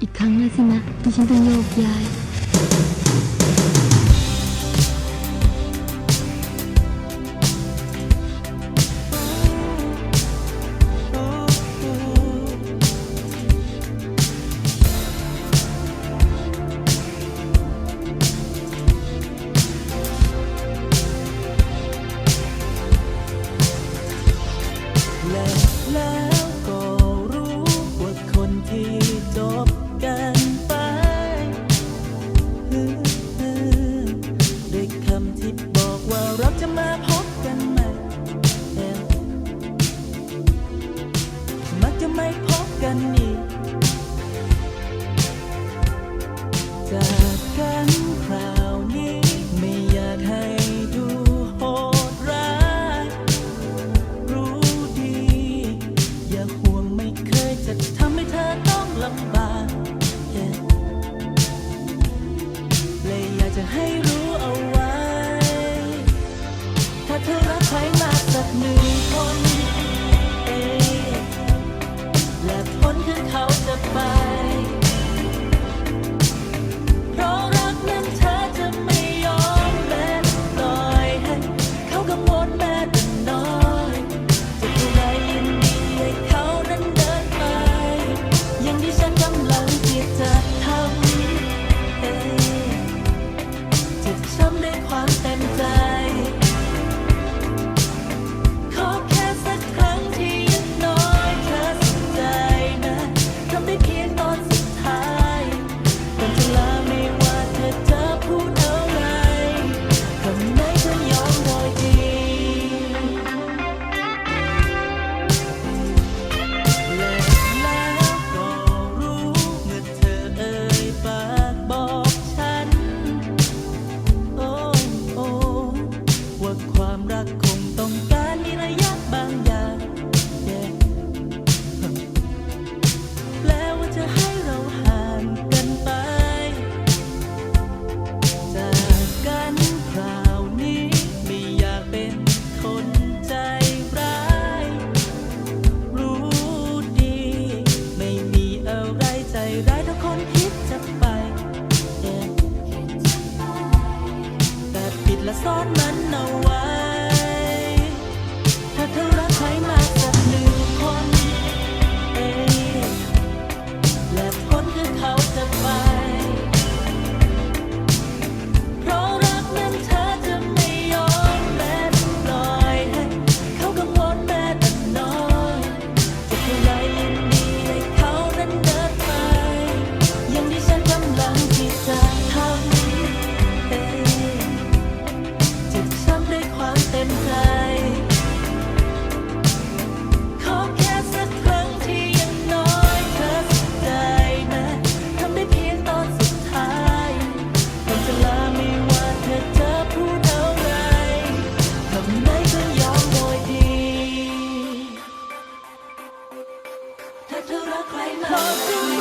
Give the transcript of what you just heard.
อีกครั้งแล้วสินะที่ฉันต้องโยกย้าย my ให้เขานั้นเดิน 快乐。